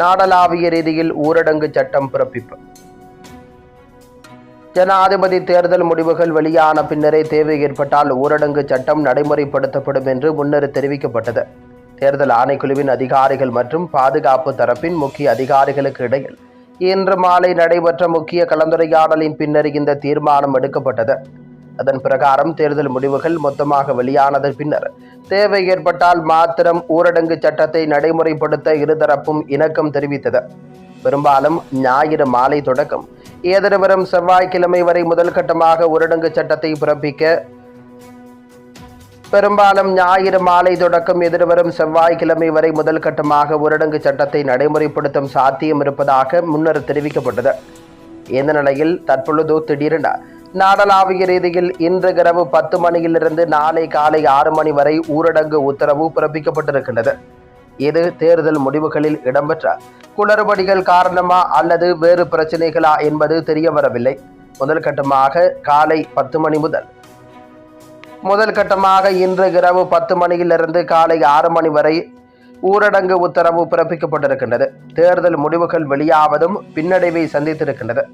நாடளாவிய ரீதியில் ஊரடங்கு சட்டம் பிறப்பிப்பு. ஜனாதிபதி தேர்தல் முடிவுகள் வெளியான பின்னரே தேவை ஏற்பட்டால் ஊரடங்கு சட்டம் நடைமுறைப்படுத்தப்படும் என்று முன்னர் தெரிவிக்கப்பட்டது. தேர்தல் ஆணைக்குழுவின் அதிகாரிகள் மற்றும் பாதுகாப்பு தரப்பின் முக்கிய அதிகாரிகளுக்கு இடையில் இன்று மாலை நடைபெற்ற முக்கிய கலந்துரையாடலின் பின்னர் இந்த தீர்மானம் எடுக்கப்பட்டது. அதன் பிரகாரம் தேர்தல் முடிவுகள் மொத்தமாக வெளியானதன் பின்னர் தேவை ஏற்பட்டால் மாத்திரம் ஊரடங்கு சட்டத்தை நடைமுறைப்படுத்த இருதரப்பும் இணக்கம் தெரிவித்தது. பெரும்பாலும் ஞாயிறு மாலை தொடக்கம். ஏதரவரும் செவ்வாய்க்கிழமை வரை முதல் கட்டமாக ஊரடங்கு சட்டத்தை பிறப்பிக்க பெரும்பாலும் ஞாயிறு மாலை தொடக்கம். எதிர்வரும் செவ்வாய்க்கிழமை வரை முதல் கட்டமாக ஊரடங்கு சட்டத்தை நடைமுறைப்படுத்தும் சாத்தியம் இருப்பதாக முன்னர் தெரிவிக்கப்பட்டது. இந்த நிலையில் தற்பொழுது திடீரென நாடளாவிய ரீதியில் இன்று இரவு பத்து மணியிலிருந்து நாளை காலை ஆறு மணி வரை ஊரடங்கு உத்தரவு பிறப்பிக்கப்பட்டிருக்கின்றது. இது தேர்தல் முடிவுகளில் இடம்பெற்ற குளறுபடிகள் காரணமா அல்லது வேறு பிரச்சனைகளா என்பது தெரிய வரவில்லை முதல் கட்டமாக காலை பத்து மணி முதல். முதல் கட்டமாக இன்று இரவு பத்து மணியிலிருந்து காலை ஆறு மணி வரை ஊரடங்கு உத்தரவு பிறப்பிக்கப்பட்டிருக்கின்றது. தேர்தல் முடிவுகள் வெளியாவதும் பின்னடைவை சந்தித்திருக்கின்றது.